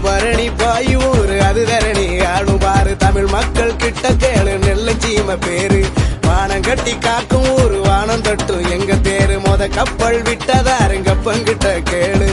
பரணி பாயூர் அது தரணி ஆடும் பாரு. தமிழ் மக்கள் கிட்ட கேளு நெல்ல சீம பேரு. வானம் கட்டி காக்கும் ஊரு வானம் தட்டும் எங்க பேரு. மொத கப்பல் விட்டதாருங்க பங்கிட்ட கேளு.